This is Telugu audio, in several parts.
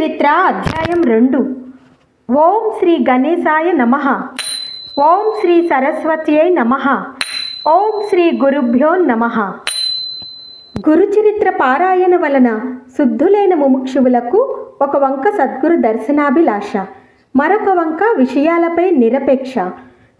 చరిత్ర అధ్యాయం రెండు. ఓం శ్రీ గణేశాయ నమ. ఓం శ్రీ సరస్వత్యై నమ. ఓం శ్రీ గురుభ్యో నమ. గురుచరిత్ర పారాయణ వలన శుద్ధులైన ముముక్షువులకు ఒక వంక సద్గురు దర్శనాభిలాష. మరొక వంక విషయాలపై నిరపేక్ష.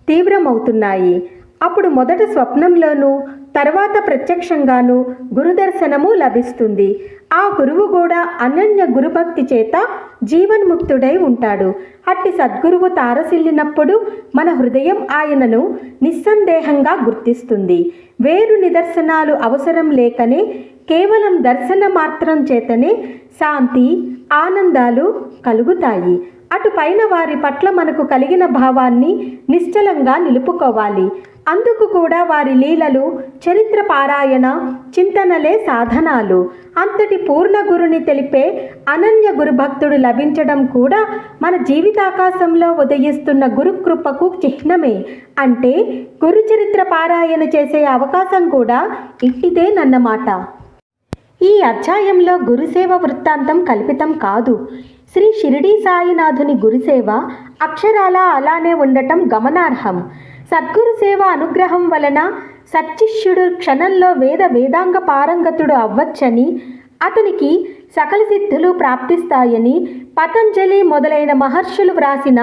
తీవ్రమవుతున్నాయి. అప్పుడు మొదట స్వప్నంలోనూ తర్వాత ప్రత్యక్షంగాను గురుదర్శనము లభిస్తుంది. ఆ గురువు కూడా అనన్య గురుభక్తి చేత జీవన్ముక్తుడై ఉంటాడు. అట్టి సద్గురువు తారసిల్లినప్పుడు మన హృదయం ఆయనను నిస్సందేహంగా గుర్తిస్తుంది. వేరు నిదర్శనాలు అవసరం లేకనే కేవలం దర్శన మాత్రం చేతనే శాంతి ఆనందాలు కలుగుతాయి. అటు పైన వారి పట్ల మనకు కలిగిన భావాన్ని నిశ్చలంగా నిలుపుకోవాలి. అందుకు కూడా వారి లీలలు చరిత్ర పారాయణ చింతనలే సాధనాలు. అంతటి పూర్ణ గురుని తెలిపే అనన్య గురుభక్తుడు లభించడం కూడా మన జీవితాకాశంలో ఉదయిస్తున్న గురుకృపకు చిహ్నమే. అంటే గురు చరిత్ర పారాయణ చేసే అవకాశం కూడా ఇట్టిదేనన్నమాట ఈ అధ్యాయంలో గురుసేవ వృత్తాంతం కల్పితం కాదు. శ్రీ షిరిడీ సాయినాథుని గురుసేవ అక్షరాల అలానే ఉండటం గమనార్హం. సద్గురు సేవ అనుగ్రహం వలన సచ్చిష్యుడు క్షణంలో వేద వేదాంగ పారంగతుడు అవ్వచ్చని అతనికి సకల సిద్ధులు ప్రాప్తిస్తాయని పతంజలి మొదలైన మహర్షులు వ్రాసిన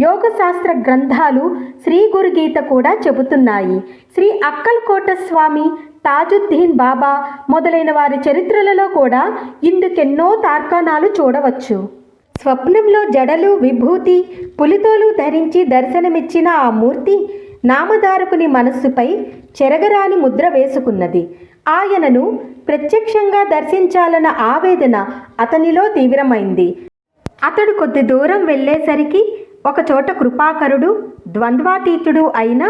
యోగశాస్త్ర గ్రంథాలు శ్రీ గురుగీత కూడా చెబుతున్నాయి. శ్రీ అక్కల్కోట స్వామి తాజుద్దీన్ బాబా మొదలైన వారి చరిత్రలలో కూడా ఇందుకెన్నో తార్కాణాలు చూడవచ్చు. స్వప్నంలో జడలు విభూతి పులితోలు ధరించి దర్శనమిచ్చిన ఆ మూర్తి నామధారకుని మనస్సుపై చెరగరాని ముద్ర వేసుకున్నది. ఆయనను ప్రత్యక్షంగా దర్శించాలన్న ఆవేదన అతనిలో తీవ్రమైంది. అతడు కొద్ది దూరం వెళ్ళేసరికి ఒకచోట కృపాకరుడు ద్వంద్వాతీతుడు అయిన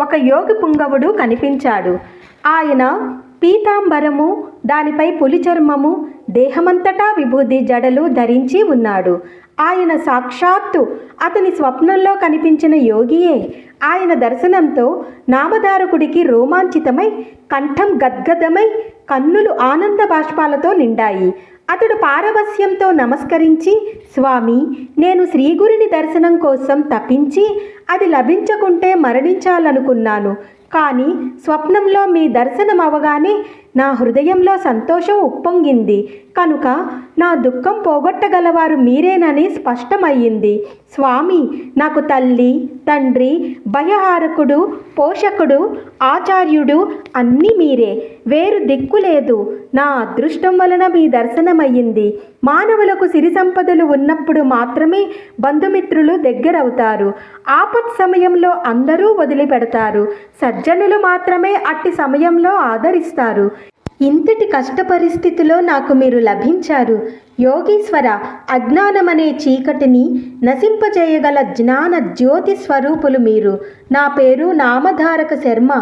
ఒక యోగి పుంగవుడు కనిపించాడు. ఆయన పీతాంబరము దానిపై పులి చర్మము దేహమంతటా విభూది జడలు ధరించి ఉన్నాడు. ఆయన సాక్షాత్తు అతని స్వప్నంలో కనిపించిన యోగియే ఆయన దర్శనంతో నామధారకుడికి రోమాంచితమై కంఠం గద్గదమై కన్నులు ఆనంద బాష్పాలతో నిండాయి. అతడు పారవస్యంతో నమస్కరించి స్వామి నేను శ్రీగురిని దర్శనం కోసం తప్పించి అది లభించకుంటే మరణించాలనుకున్నాను. కానీ స్వప్నంలో మీ దర్శనం అవగానే నా హృదయంలో సంతోషం ఉప్పొంగింది. కనుక నా దుఃఖం పోగొట్టగలవారు మీరేనని స్పష్టమయ్యింది. స్వామి నాకు తల్లి తండ్రి భయహారకుడు పోషకుడు ఆచార్యుడు అన్నీ మీరే. వేరు దిక్కు లేదు. నా అదృష్టం వలన మీ దర్శనమయ్యింది. మానవులకు సిరి సంపదలు ఉన్నప్పుడు మాత్రమే బంధుమిత్రులు దగ్గరవుతారు. ఆపత్ సమయంలో అందరూ వదిలిపెడతారు. సజ్జనులు మాత్రమే అట్టి సమయంలో ఆదరిస్తారు. ఇంతటి కష్ట పరిస్థితిలో నాకు మీరు లభించారు. యోగీశ్వర అజ్ఞానమనే చీకటిని నశింపజేయగల జ్ఞాన జ్యోతి స్వరూపులు మీరు. నా పేరు నామధారక శర్మ.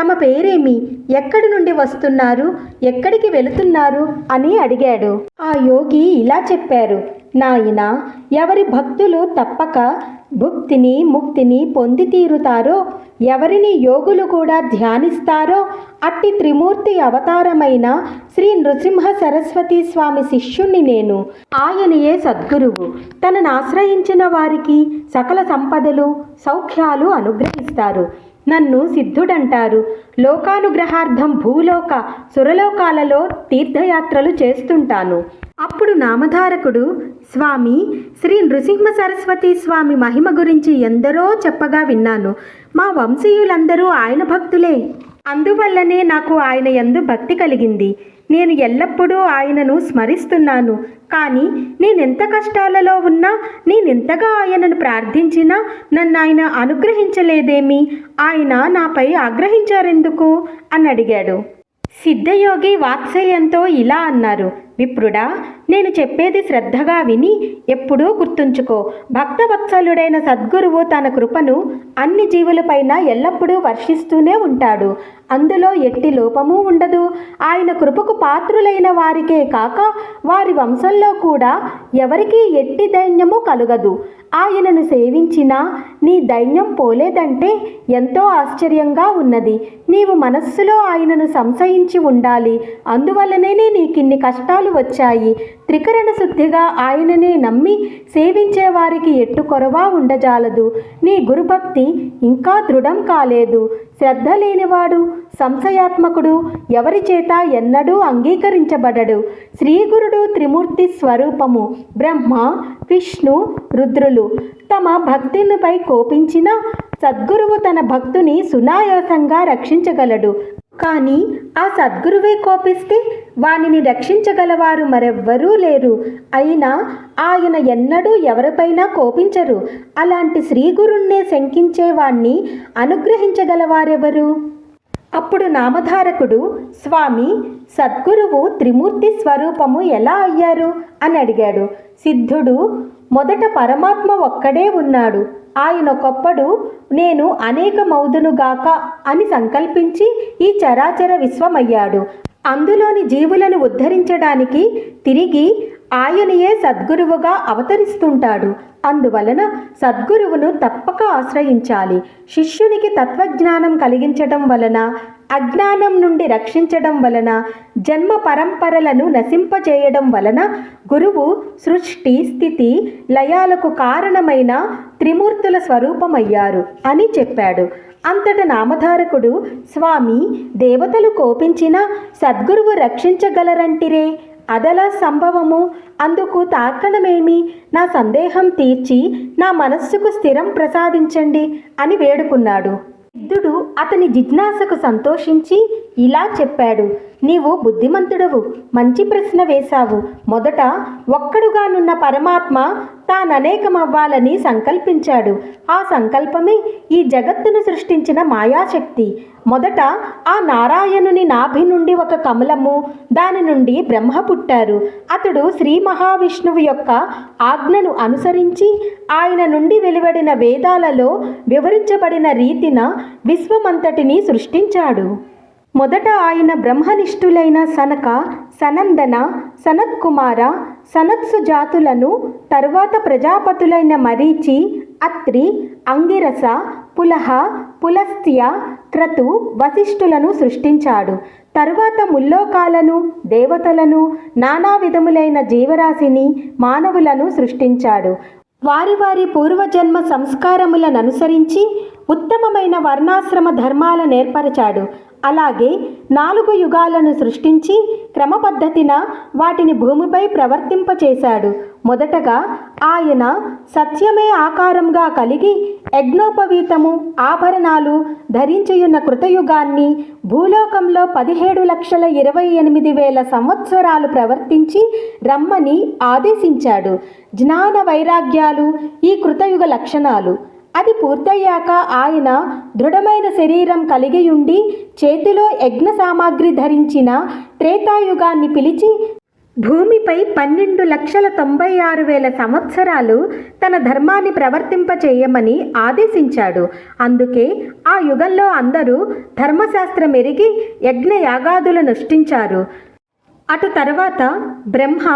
తమ పేరేమి? ఎక్కడి నుండి వస్తున్నారు? ఎక్కడికి వెళుతున్నారు? అని అడిగాడు. ఆ యోగి ఇలా చెప్పారు. నాయన ఎవరి భక్తులు తప్పక భుక్తిని ముక్తిని పొంది తీరుతారో ఎవరిని యోగులు కూడా ధ్యానిస్తారో అట్టి త్రిమూర్తి అవతారమైన శ్రీ నృసింహ సరస్వతి స్వామి శిష్యుణ్ణి నేను. ఆయనయే సద్గురువు. తనను ఆశ్రయించిన వారికి సకల సంపదలు సౌఖ్యాలు అనుగ్రహిస్తారు. నన్ను సిద్ధుడంటారు. లోకానుగ్రహార్థం భూలోక సురలోకాలలో తీర్థయాత్రలు చేస్తుంటాను. అప్పుడు నామధారకుడు స్వామి శ్రీ నృసింహ సరస్వతి స్వామి మహిమ గురించి ఎందరో చెప్పగా విన్నాను. మా వంశీయులందరూ ఆయన భక్తులే. అందువల్లనే నాకు ఆయన ఎందు భక్తి కలిగింది. నేను ఎల్లప్పుడూ ఆయనను స్మరిస్తున్నాను. కానీ నేనెంత కష్టాలలో ఉన్నా నేనెంతగా ఆయనను ప్రార్థించినా నన్ను ఆయన అనుగ్రహించలేదేమి? ఆయన నాపై ఆగ్రహించారెందుకు? అని అడిగాడు. సిద్ధయోగి వాత్సల్యంతో ఇలా అన్నారు. విప్రుడా నేను చెప్పేది శ్రద్ధగా విని ఎప్పుడూ గుర్తుంచుకో. భక్తవత్సలుడైన సద్గురువు తన కృపను అన్ని జీవులపైన ఎల్లప్పుడూ వర్షిస్తూనే ఉంటాడు. అందులో ఎట్టి లోపము ఉండదు. ఆయన కృపకు పాత్రులైన వారికే కాక వారి వంశంలో కూడా ఎవరికీ ఎట్టి దైన్యము కలుగదు. ఆయనను సేవించినా నీ దైన్యం పోలేదంటే ఎంతో ఆశ్చర్యంగా ఉన్నది. నీవు మనస్సులో ఆయనను సంశయించి ఉండాలి. అందువల్లనే నీకిన్ని కష్టాలు వచ్చాయి. త్రికరణ శుద్ధిగా ఆయననే నమ్మి సేవించే వారికి ఎట్టు కొరవా ఉండజాలదు. నీ గురుభక్తి ఇంకా దృఢం కాలేదు. శ్రద్ధ లేనివాడు సంశయాత్మకుడు ఎవరి చేత ఎన్నడూ అంగీకరించబడడు. శ్రీగురుడు త్రిమూర్తి స్వరూపము బ్రహ్మ విష్ణు రుద్రులు. తమ భక్తునిపై కోపించిన సద్గురువు తన భక్తుని సునాయాసంగా రక్షించగలడు. కానీ ఆ సద్గురువే కోపిస్తే వానిని రక్షించగలవారు మరెవ్వరూ లేరు. అయినా ఆయన ఎన్నడూ ఎవరిపైనా కోపించరు. అలాంటి శ్రీగురుణ్ణే శంకించేవాణ్ణి అనుగ్రహించగలవారెవరు? అప్పుడు నామధారకుడు స్వామి సద్గురువు త్రిమూర్తి స్వరూపము ఎలా అయ్యారు? అని అడిగాడు. సిద్ధుడు మొదట పరమాత్మ ఒక్కడే ఉన్నాడు. ఆయనొకప్పుడు నేను అనేక మౌదునుగాక అని సంకల్పించి ఈ చరాచర విశ్వమయ్యాడు. అందులోని జీవులను ఉద్ధరించడానికి తిరిగి ఆయనయే సద్గురువుగా అవతరిస్తుంటాడు. అందువలన సద్గురువును తప్పక ఆశ్రయించాలి. శిష్యునికి తత్వజ్ఞానం కలిగించడం వలన అజ్ఞానం నుండి రక్షించడం వలన జన్మ పరంపరలను నశింపజేయడం వలన గురువు సృష్టి స్థితి లయాలకు కారణమైన త్రిమూర్తుల స్వరూపమయ్యారు అని చెప్పాడు. అంతట నామధారకుడు స్వామి దేవతలు కోపించినా సద్గురువు రక్షించగలరంటిరే. అదలా సంభవము. అందుకు తాత్కణమేమి నా సందేహం తీర్చి నా మనస్సుకు స్థిరం ప్రసాదించండి అని వేడుకున్నాడు. సిద్ధుడు అతని జిజ్ఞాసకు సంతోషించి ఇలా చెప్పాడు నీవు బుద్ధిమంతుడవు మంచి ప్రశ్న వేశావు. మొదట ఒక్కడుగానున్న పరమాత్మ తాననేకమవ్వాలని సంకల్పించాడు. ఆ సంకల్పమే ఈ జగత్తును సృష్టించిన మాయాశక్తి. మొదట ఆ నారాయణుని నాభి నుండి ఒక కమలము దాని నుండి బ్రహ్మ పుట్టారు. అతడు శ్రీ మహావిష్ణువు యొక్క ఆజ్ఞను అనుసరించి ఆయన నుండి వెలువడిన వేదాలలో వివరించబడిన రీతిన విశ్వమంతటిని సృష్టించాడు. మొదట ఆయన బ్రహ్మనిష్ఠులైన సనక సనందన సనత్కుమార సనత్సు జాతులను తరువాత ప్రజాపతులైన మరీచి అత్రి అంగిరస పులహ పులస్త్య క్రతు వశిష్ఠులను సృష్టించాడు. తరువాత ముల్లోకాలను దేవతలను నానా విధములైన జీవరాశిని మానవులను సృష్టించాడు. వారి వారి పూర్వజన్మ సంస్కారములను అనుసరించి ఉత్తమమైన వర్ణాశ్రమ ధర్మాలను నేర్పరచాడు అలాగే నాలుగు యుగాలను సృష్టించి క్రమపద్ధతిన వాటిని భూమిపై ప్రవర్తింపచేశాడు. మొదటగా ఆయన సత్యమే ఆకారంగా కలిగి యజ్ఞోపవీతము ఆభరణాలు ధరించియున్న కృతయుగాన్ని భూలోకంలో పదిహేడు లక్షల ఇరవై ఎనిమిది వేల సంవత్సరాలు ప్రవర్తించి రమ్మని ఆదేశించాడు. జ్ఞాన వైరాగ్యాలు ఈ కృతయుగ లక్షణాలు. అది పూర్తయ్యాక ఆయన దృఢమైన శరీరం కలిగియుండి చేతిలో యజ్ఞ సామాగ్రి ధరించిన త్రేతాయుగాన్ని పిలిచి భూమిపై పన్నెండు లక్షల తొంభై ఆరు వేల సంవత్సరాలు తన ధర్మాన్ని ప్రవర్తింపచేయమని ఆదేశించాడు. అందుకే ఆ యుగంలో అందరూ ధర్మశాస్త్రం ఎరిగి యజ్ఞ యాగాదులను అటు తర్వాత బ్రహ్మ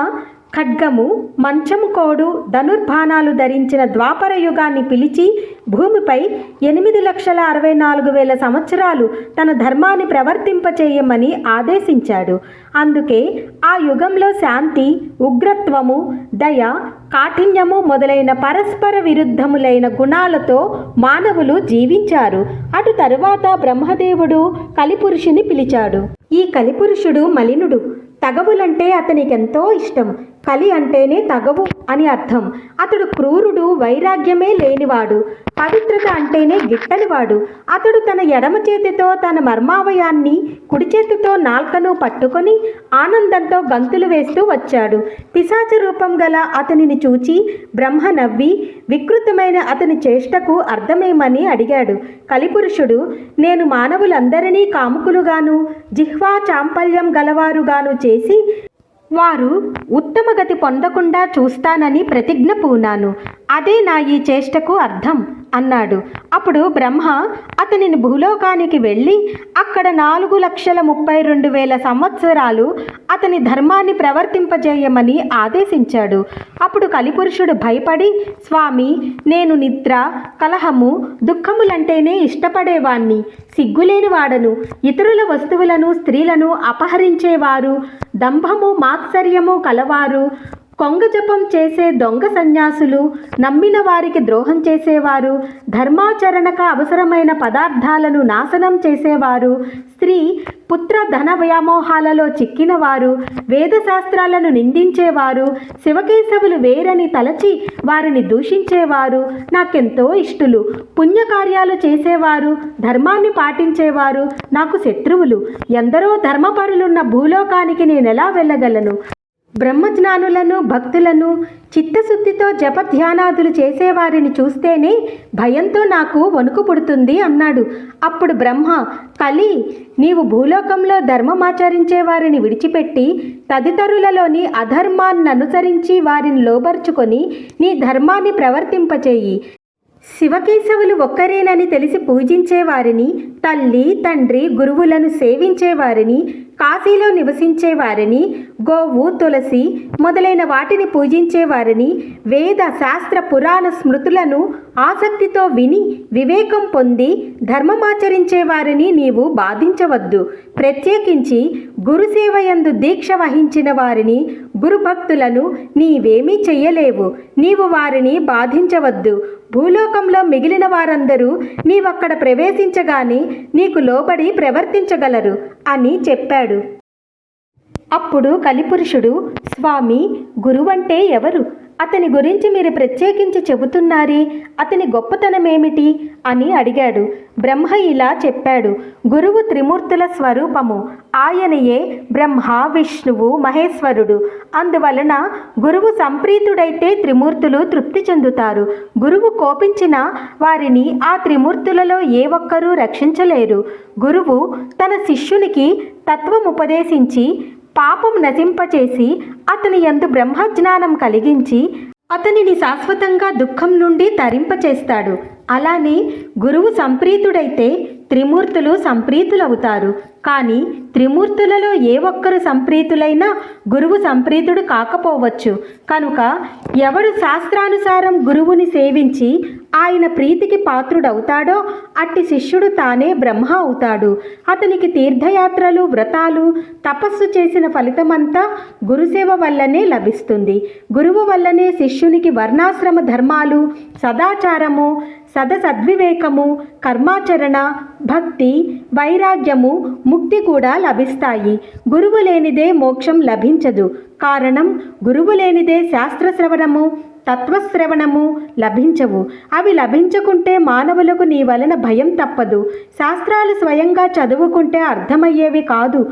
ఖడ్గము మంచము కోడు ధనుర్బాణాలు ధరించిన ద్వాపర యుగాన్ని పిలిచి భూమిపై ఎనిమిది లక్షల అరవై నాలుగు వేల సంవత్సరాలు తన ధర్మాన్ని ప్రవర్తింపచేయమని ఆదేశించాడు. అందుకే ఆ యుగంలో శాంతి ఉగ్రత్వము దయ కాఠిన్యము మొదలైన పరస్పర విరుద్ధములైన గుణాలతో మానవులు జీవించారు. అటు తరువాత బ్రహ్మదేవుడు కలిపురుషుని పిలిచాడు. ఈ కలిపురుషుడు మలినుడు. తగవులంటే అతనికెంతో ఇష్టం. కలి అంటేనే తగవు అని అర్థం. అతడు క్రూరుడు వైరాగ్యమే లేనివాడు. పవిత్రత అంటేనే గిట్టనివాడు. అతడు తన ఎడమ చేతితో తన మర్మావయాన్ని కుడి చేతితో నాల్కను పట్టుకొని ఆనందంతో గంతులు వేస్తూ వచ్చాడు. పిశాచ రూపం గల అతనిని చూచి బ్రహ్మ నవ్వి వికృతమైన అతని చేష్టకు అర్థమేమని అడిగాడు. కలిపురుషుడు నేను మానవులందరినీ కాముకులుగాను జిహ్వా చాంపల్యం గలవారుగాను చేసి వారు ఉత్తమ గతి పొందకుండా చూస్తానని ప్రతిజ్ఞ పూనాను. అదే నా ఈ చేష్టకు అర్థం అన్నాడు. అప్పుడు బ్రహ్మ అతనిని భూలోకానికి వెళ్ళి అక్కడ నాలుగు లక్షల ముప్పై రెండు వేల సంవత్సరాలు అతని ధర్మాన్ని ప్రవర్తింపజేయమని ఆదేశించాడు. అప్పుడు కలిపురుషుడు భయపడి స్వామి నేను నిద్ర కలహము దుఃఖములంటేనే ఇష్టపడేవాణ్ణి. సిగ్గులేని వాడను ఇతరుల వస్తువులను స్త్రీలను అపహరించేవారు. దంభము మాత్సర్యము కలవారు. కొంగ జపం చేసే దొంగ సన్యాసులు నమ్మిన వారికి ద్రోహం చేసేవారు ధర్మాచరణక అవసరమైన పదార్థాలను నాశనం చేసేవారు స్త్రీ పుత్ర ధన వ్యామోహాలలో చిక్కినవారు వేదశాస్త్రాలను నిందించేవారు శివకేశవులు వేరని తలచి వారిని దూషించేవారు నాకెంతో ఇష్టులు పుణ్యకార్యాలు చేసేవారు ధర్మాన్ని పాటించేవారు నాకు శత్రువులు ఎందరో ధర్మపరులున్న భూలోకానికి నేనెలా వెళ్ళగలను? బ్రహ్మజ్ఞానులను భక్తులను చిత్తశుద్ధితో జపధ్యానాదులు చేసేవారిని చూస్తేనే భయంతో నాకు వణుకు పుడుతుంది అన్నాడు. అప్పుడు బ్రహ్మ కలి నీవు భూలోకంలో ధర్మమాచరించే వారిని విడిచిపెట్టి తదితరులలోని అధర్మాన్ననుసరించి వారిని లోబర్చుకొని నీ ధర్మాన్ని ప్రవర్తింపచేయి. శివకేశవులు ఒక్కరేనని తెలిసి పూజించేవారిని తల్లి తండ్రి గురువులను సేవించేవారిని కాశీలో నివసించేవారిని గోవు తులసి మొదలైన వాటిని పూజించేవారిని వేద శాస్త్ర పురాణ స్మృతులను ఆసక్తితో విని వివేకం పొంది ధర్మమాచరించేవారిని నీవు బాధించవద్దు. ప్రత్యేకించి గురుసేవయందు దీక్ష వహించిన వారిని గురుభక్తులను నీవేమీ చెయ్యలేవు. నీవు వారిని బాధించవద్దు. భూలోకంలో మిగిలిన వారందరూ నీవక్కడ ప్రవేశించగానే నీకు లోబడి ప్రవర్తించగలరు అని చెప్పాడు. అప్పుడు కలిపురుషుడు స్వామి గురువంటే ఎవరు? అతని గురించి మీరు ప్రత్యేకించి చెబుతున్నారే? అతని గొప్పతనమేమిటి? అని అడిగాడు. బ్రహ్మ ఇలా చెప్పాడు. గురువు త్రిమూర్తుల స్వరూపము. ఆయనయే బ్రహ్మ విష్ణువు మహేశ్వరుడు. అందువలన గురువు సంప్రీతుడైతే త్రిమూర్తులు తృప్తి చెందుతారు. గురువు కోపించిన వారిని ఆ త్రిమూర్తులలో ఏ ఒక్కరూ రక్షించలేరు. గురువు తన శిష్యునికి తత్వం ఉపదేశించి పాపం నశింపచేసి అతని ఎందు బ్రహ్మజ్ఞానం కలిగించి అతనిని శాశ్వతంగా దుఃఖం నుండి తరింపచేస్తాడు. అలానే గురువు సంప్రీతుడైతే త్రిమూర్తులు సంప్రీతులవుతారు. కానీ త్రిమూర్తులలో ఏ ఒక్కరు సంప్రీతులైనా గురువు సంప్రీతుడు కాకపోవచ్చు. కనుక ఎవడు శాస్త్రానుసారం గురువుని సేవించి ఆయన ప్రీతికి పాత్రుడవుతాడో అట్టి శిష్యుడు తానే బ్రహ్మ అవుతాడు. అతనికి తీర్థయాత్రలు వ్రతాలు తపస్సు చేసిన ఫలితమంతా గురుసేవ వల్లనే లభిస్తుంది. గురువు వల్లనే శిష్యునికి వర్ణాశ్రమ ధర్మాలు సదాచారము సదసద్వివేకము కర్మాచరణ భక్తి వైరాగ్యము ముక్తి కూడా లభిస్తాయి. గురువు లేనిదే మోక్షం లభించదు. కారణం గురువు లేనిదే శాస్త్రశ్రవణము తత్వశ్రవణము లభించవు. అవి లభించకుంటే మానవులకు నీ వలన భయం తప్పదు. శాస్త్రాలు స్వయంగా చదువుకుంటే అర్థమయ్యేవి కాదు.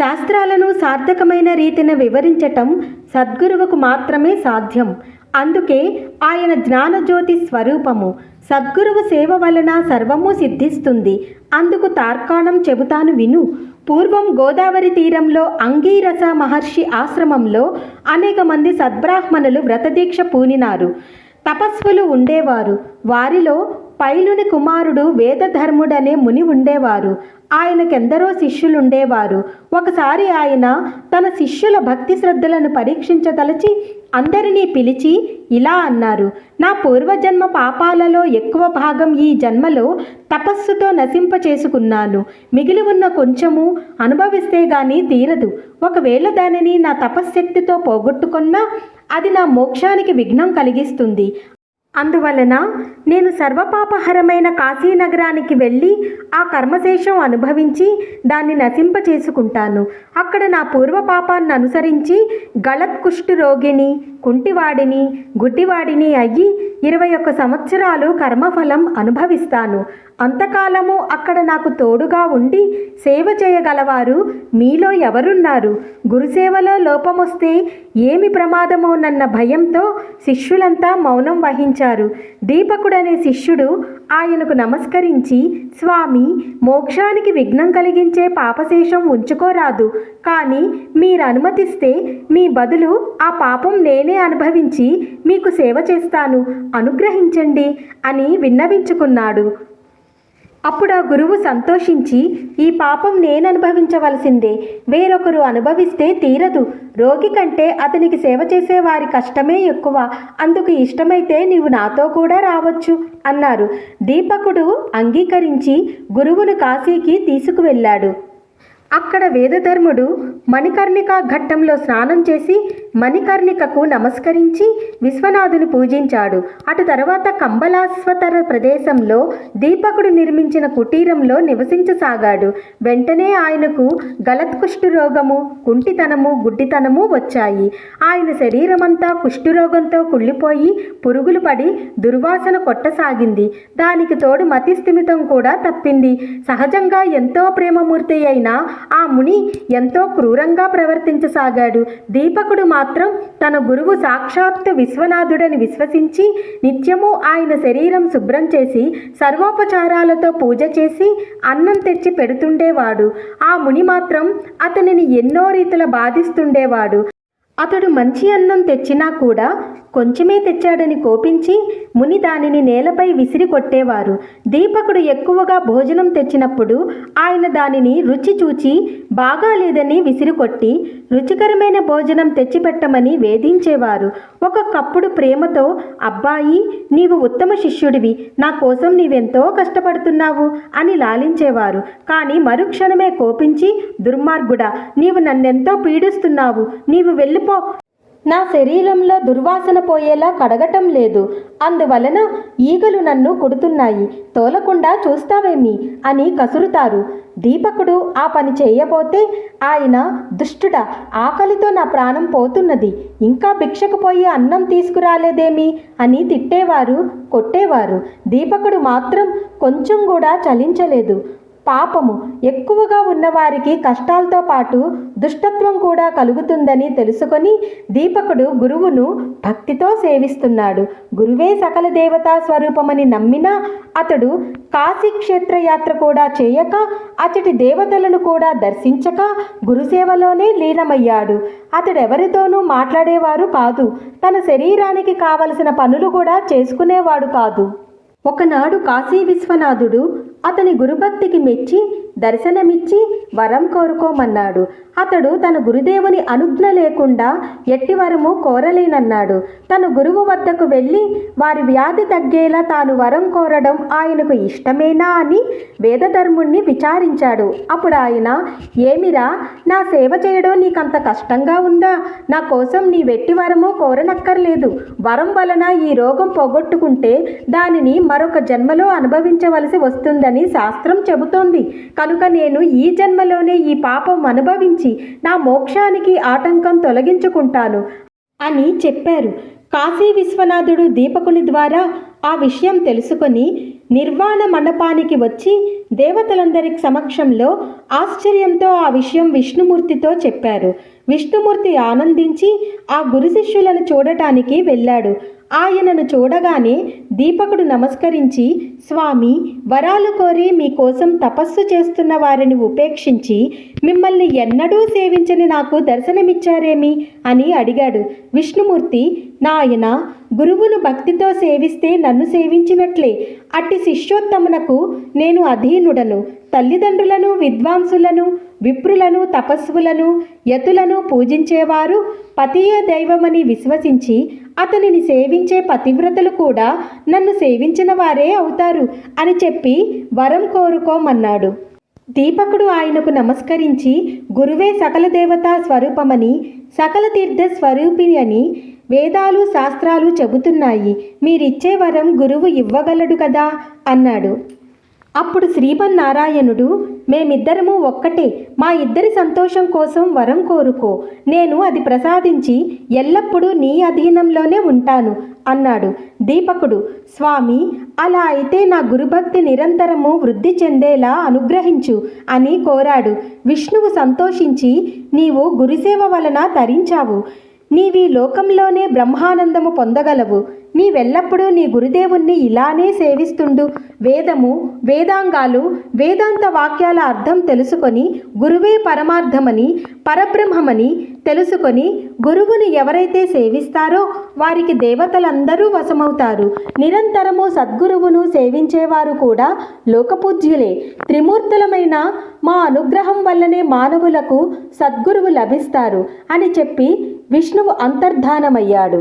శాస్త్రాలను సార్థకమైన రీతిన వివరించటం సద్గురువుకు మాత్రమే సాధ్యం. అందుకే ఆయన జ్ఞానజ్యోతి స్వరూపము సద్గురువు సేవ వలన సర్వము సిద్ధిస్తుంది. అందుకు తార్కాణం చెబుతాను విను. పూర్వం గోదావరి తీరంలో అంగీరస మహర్షి ఆశ్రమంలో అనేక మంది సద్బ్రాహ్మణులు వ్రతదీక్ష పూనినారు. తపస్సులు ఉండేవారు. వారిలో పైలుని కుమారుడు వేదధర్ముడనే ముని ఉండేవారు. ఆయనకెందరో శిష్యులుండేవారు. ఒకసారి ఆయన తన శిష్యుల భక్తి శ్రద్ధలను పరీక్షించదలచి అందరినీ పిలిచి ఇలా అన్నారు నా పూర్వజన్మ పాపాలలో ఎక్కువ భాగం ఈ జన్మలో తపస్సుతో నశింప చేసుకున్నాను. మిగిలి ఉన్న కొంచెము అనుభవిస్తే గాని తీరదు. ఒకవేళ దానిని నా తపశ్శక్తితో పోగొట్టుకున్నా అది నా మోక్షానికి విఘ్నం కలిగిస్తుంది. అందువలన నేను సర్వపాపహరమైన కాశీనగరానికి వెళ్ళి ఆ కర్మశేషం అనుభవించి దాన్ని నశింప చేసుకుంటాను అక్కడ నా పూర్వపాపాన్ని అనుసరించి గళత్ కుష్ఠు రోగిని కుంటివాడిని గుడ్డివాడిని అయ్యి ఇరవై ఒక్క సంవత్సరాలు కర్మఫలం అనుభవిస్తాను. అంతకాలము అక్కడ నాకు తోడుగా ఉండి సేవ చేయగలవారు మీలో ఎవరున్నారు? గురుసేవలో లోపమొస్తే ఏమి ప్రమాదమోనన్న భయంతో శిష్యులంతా మౌనం వహించారు. దీపకుడనే శిష్యుడు ఆయనకు నమస్కరించి స్వామి మోక్షానికి విఘ్నం కలిగించే పాపశేషం ఉంచుకోరాదు. కానీ మీరు అనుమతిస్తే మీ బదులు ఆ పాపం నేనే అనుభవించి మీకు సేవ చేస్తాను. అనుగ్రహించండి అని విన్నవించుకున్నాడు. అప్పుడు ఆ గురువు సంతోషించి ఈ పాపం నేను అనుభవించవలసిందే వేరొకరు అనుభవిస్తే తీరదు. రోగి కంటే అతనికి సేవ చేసే వారి కష్టమే ఎక్కువ. అందుకు ఇష్టమైతే నీవు నాతో కూడా రావచ్చు అన్నారు. దీపకుడు అంగీకరించి గురువును కాశీకి తీసుకువెళ్ళాడు. అక్కడ వేదధర్ముడు మణికర్ణిక ఘట్టంలో స్నానం చేసి మణికర్ణికకు నమస్కరించి విశ్వనాథుని పూజించాడు. అటు తర్వాత కంబలాశ్వతర ప్రదేశంలో దీపకుడు నిర్మించిన కుటీరంలో నివసించసాగాడు. వెంటనే ఆయనకు గలత్ కుష్ఠురోగము కుంటితనము గుడ్డితనము వచ్చాయి. ఆయన శరీరమంతా కుష్ఠురోగంతో కుళ్ళిపోయి పురుగులు పడి దుర్వాసన కొట్టసాగింది. దానికి తోడు మతిస్థిమితం కూడా తప్పింది. సహజంగా ఎంతో ప్రేమమూర్తి అయిన ఆ ముని ఎంతో క్రూరంగా ప్రవర్తించసాగాడు. దీపకుడు మాత్రం తన గురువు సాక్షాత్తు విశ్వనాథుడని విశ్వసించి నిత్యము ఆయన శరీరం శుభ్రం చేసి సర్వోపచారాలతో పూజ చేసి అన్నం తెచ్చి పెడుతుండేవాడు. ఆ ముని మాత్రం అతనిని ఎన్నో రీతుల బాధిస్తుండేవాడు. అతడు మంచి అన్నం తెచ్చినా కూడా కొంచెమే తెచ్చాడని కోపించి ముని దానిని నేలపై విసిరి కొట్టేవారు. దీపకుడు ఎక్కువగా భోజనం తెచ్చినప్పుడు ఆయన దానిని రుచి చూచి బాగాలేదని విసిరికొట్టి రుచికరమైన భోజనం తెచ్చిపెట్టమని వేధించేవారు. ఒక కప్పుడు ప్రేమతో అబ్బాయి నీవు ఉత్తమ శిష్యుడివి. నా కోసం నీవెంతో కష్టపడుతున్నావు అని లాలించేవారు. కానీ మరుక్షణమే కోపించి దుర్మార్గుడా నీవు నన్నెంతో పీడిస్తున్నావు. నీవు వెళ్ళిపో నా శరీరంలో దుర్వాసన పోయేలా కడగటం లేదు. అందువలన ఈగలు నన్ను కుడుతున్నాయి. తోలకుండా చూస్తావేమి? అని కసురుతారు. దీపకుడు ఆ పని చేయబోతే ఆయన దుష్టుడ ఆకలితో నా ప్రాణం పోతున్నది. ఇంకా భిక్షకు పోయి అన్నం తీసుకురాలేదేమి? అని తిట్టేవారు కొట్టేవారు. దీపకుడు మాత్రం కొంచెం కూడా చలించలేదు. పాపము. ఎక్కువగా ఉన్నవారికి కష్టాలతో పాటు దుష్టత్వం కూడా కలుగుతుందని తెలుసుకొని దీపకుడు గురువును భక్తితో సేవిస్తున్నాడు. గురువే సకల దేవతా స్వరూపమని నమ్మినా అతడు కాశీక్షేత్ర యాత్ర కూడా చేయక అతడి దేవతలను కూడా దర్శించక గురుసేవలోనే లీనమయ్యాడు. అతడెవరితోనూ మాట్లాడేవారు కాదు. తన శరీరానికి కావలసిన పనులు కూడా చేసుకునేవాడు కాదు. ఒకనాడు కాశీ విశ్వనాథుడు అతని గురుభక్తికి మెచ్చి దర్శనమిచ్చి వరం కోరుకోమన్నాడు. అతడు తన గురుదేవుని అనుజ్ఞ లేకుండా ఎట్టి వరము కోరలేనన్నాడు. తన గురువు వద్దకు వెళ్ళి వారి వ్యాధి తగ్గేలా తాను వరం కోరడం ఆయనకు ఇష్టమేనా అని వేదధర్ముణ్ణి విచారించాడు. అప్పుడు ఆయన ఏమిరా? నా సేవ చేయడం నీకంత కష్టంగా ఉందా? నా కోసం నీ వెట్టి వరము కోరనక్కర్లేదు. వరం వలన ఈ రోగం పోగొట్టుకుంటే దానిని మరొక జన్మలో అనుభవించవలసి వస్తుందని శాస్త్రం చెబుతోంది. కనుక నేను ఈ జన్మలోనే ఈ పాపం అనుభవించి నా మోక్షానికి ఆటంకం తొలగించుకుంటాను అని చెప్పారు. కాశీ విశ్వనాథుడు దీపకుని ద్వారా ఆ విషయం తెలుసుకొని నిర్వాణ మండపానికి వచ్చి దేవతలందరి సమక్షంలో ఆశ్చర్యంతో ఆ విషయం విష్ణుమూర్తితో చెప్పారు. విష్ణుమూర్తి ఆనందించి ఆ గురు శిష్యులను చూడటానికి వెళ్ళాడు. ఆయనను చూడగానే దీపకుడు నమస్కరించి స్వామి వరాలు కోరి మీకోసం తపస్సు చేస్తున్న వారిని ఉపేక్షించి మిమ్మల్ని ఎన్నడూ సేవించని నాకు దర్శనమిచ్చారేమి? అని అడిగాడు. విష్ణుమూర్తి నాయన గురువును భక్తితో సేవిస్తే నన్ను సేవించినట్లే. అట్టి శిష్యోత్తమునకు నేను అధీనుడను తల్లిదండ్రులను విద్వాంసులను విప్రులను తపస్సులను యతులను పూజించేవారు పతియే దైవమని విశ్వసించి అతనిని సేవించే పతివ్రతలు కూడా నన్ను సేవించిన వారే అవుతారు అని చెప్పి వరం కోరుకోమన్నాడు. దీపకుడు ఆయనకు నమస్కరించి గురువే సకల దేవతా స్వరూపమని సకల తీర్థ స్వరూపిణి అని వేదాలు శాస్త్రాలు చెబుతున్నాయి. మీరిచ్చే వరం గురువు ఇవ్వగలడు కదా అన్నాడు. అప్పుడు శ్రీమన్నారాయణుడు మేమిద్దరము ఒక్కటే మా ఇద్దరి సంతోషం కోసం వరం కోరుకో నేను అది ప్రసాదించి ఎల్లప్పుడూ నీ అధీనంలోనే ఉంటాను అన్నాడు. దీపకుడు స్వామి అలా అయితే నా గురుభక్తి నిరంతరము వృద్ధి చెందేలా అనుగ్రహించు అని కోరాడు. విష్ణువు సంతోషించి నీవు గురుసేవ వలన తరించావు. నీవీ లోకంలోనే బ్రహ్మానందము పొందగలవు. నీవెల్లప్పుడూ నీ గురుదేవుణ్ణి ఇలానే సేవిస్తుండు. వేదము వేదాంగాలు వేదాంత వాక్యాల అర్థం తెలుసుకొని గురువే పరమార్థమని పరబ్రహ్మమని తెలుసుకొని గురువుని ఎవరైతే సేవిస్తారో వారికి దేవతలందరూ వశమవుతారు. నిరంతరము సద్గురువును సేవించేవారు కూడా లోకపూజ్యులే. త్రిమూర్తులమైన మా అనుగ్రహం వల్లనే మానవులకు సద్గురువు లభిస్తారు అని చెప్పి విష్ణువు అంతర్ధానమయ్యాడు.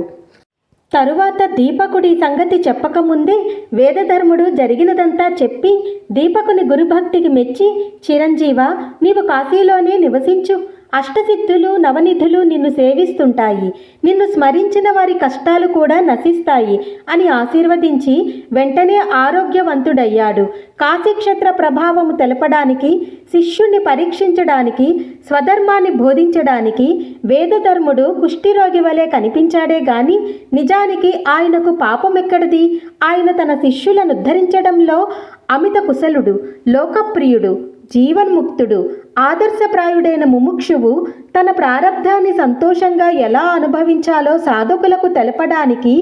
తరువాత దీపకుడి సంగతి చెప్పకముందే వేదధర్ముడు జరిగినదంతా చెప్పి దీపకుని గురుభక్తికి మెచ్చి చిరంజీవ నీవు కాశీలోనే నివసించు అష్టసిద్ధులు నవనిధులు నిన్ను సేవిస్తుంటాయి. నిన్ను స్మరించిన వారి కష్టాలు కూడా నశిస్తాయి అని ఆశీర్వదించి వెంటనే ఆరోగ్యవంతుడయ్యాడు. కాశీక్షేత్ర ప్రభావము తెలపడానికి శిష్యుణ్ణి పరీక్షించడానికి స్వధర్మాన్ని బోధించడానికి వేదధర్ముడు కుష్ఠిరోగి వలె కనిపించాడే గాని నిజానికి ఆయనకు పాపమెక్కడిది? ఆయన తన శిష్యులను ఉద్ధరించడంలో అమిత కుశలుడు లోకప్రియుడు. జీవన్ముక్తుడు ఆదర్శప్రాయుడైన ముముక్షువు తన ప్రారంధాన్ని సంతోషంగా ఎలా అనుభవించాలో సాధకులకు తెలపడానికి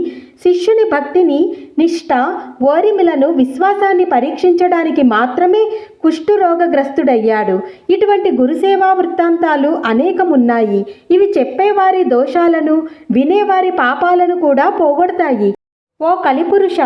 శిష్యుని భక్తిని నిష్ఠ ఓరిమిలను విశ్వాసాన్ని పరీక్షించడానికి మాత్రమే కుష్ఠురోగగ్రస్తుడయ్యాడు. ఇటువంటి గురుసేవా వృత్తాంతాలు అనేకమున్నాయి. ఇవి చెప్పేవారి దోషాలను వినేవారి పాపాలను కూడా పోగొడతాయి. ఓ కలిపురుష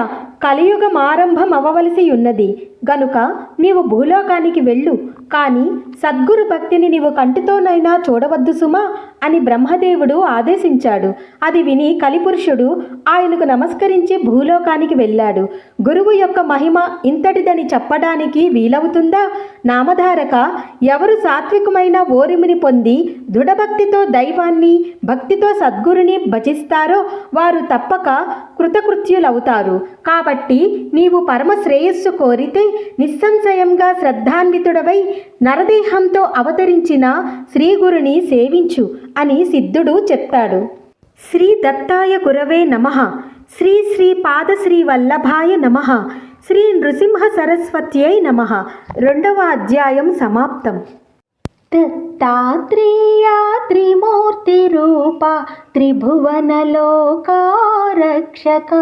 కలియుగం ఆరంభం అవ్వవలసి ఉన్నది గనుక నీవు భూలోకానికి వెళ్ళు. కానీ సద్గురు భక్తిని నీవు కంటితోనైనా చూడవద్దు సుమా. అని బ్రహ్మదేవుడు ఆదేశించాడు. అది విని కలిపురుషుడు ఆయనకు నమస్కరించి భూలోకానికి వెళ్ళాడు. గురువు యొక్క మహిమ ఇంతటిదని చెప్పడానికి వీలవుతుందా? నామధారక ఎవరు సాత్వికమైన ఓరిమిని పొంది దృఢభక్తితో దైవాన్ని భక్తితో సద్గురుని భజిస్తారో వారు తప్పక కృతకృత్యులవుతారు. కాబట్టి నీవు పరమ శ్రేయస్సు కోరితే నిస్సంశయంగా శ్రద్ధాన్వితుడవై నరదేహంతో అవతరించిన శ్రీగురుని సేవించు. అని సిద్ధుడు చెప్తాడు. శ్రీ దత్తాయ గురవే నమ. శ్రీ శ్రీ పాదశ్రీ వల్లభాయ నమ. శ్రీ నృసింహ సరస్వత్యై నమ. రెండవ అధ్యాయం సమాప్తం. దత్తాత్రేయా త్రిమూర్తిరూప త్రిభువనలోకారక్షక.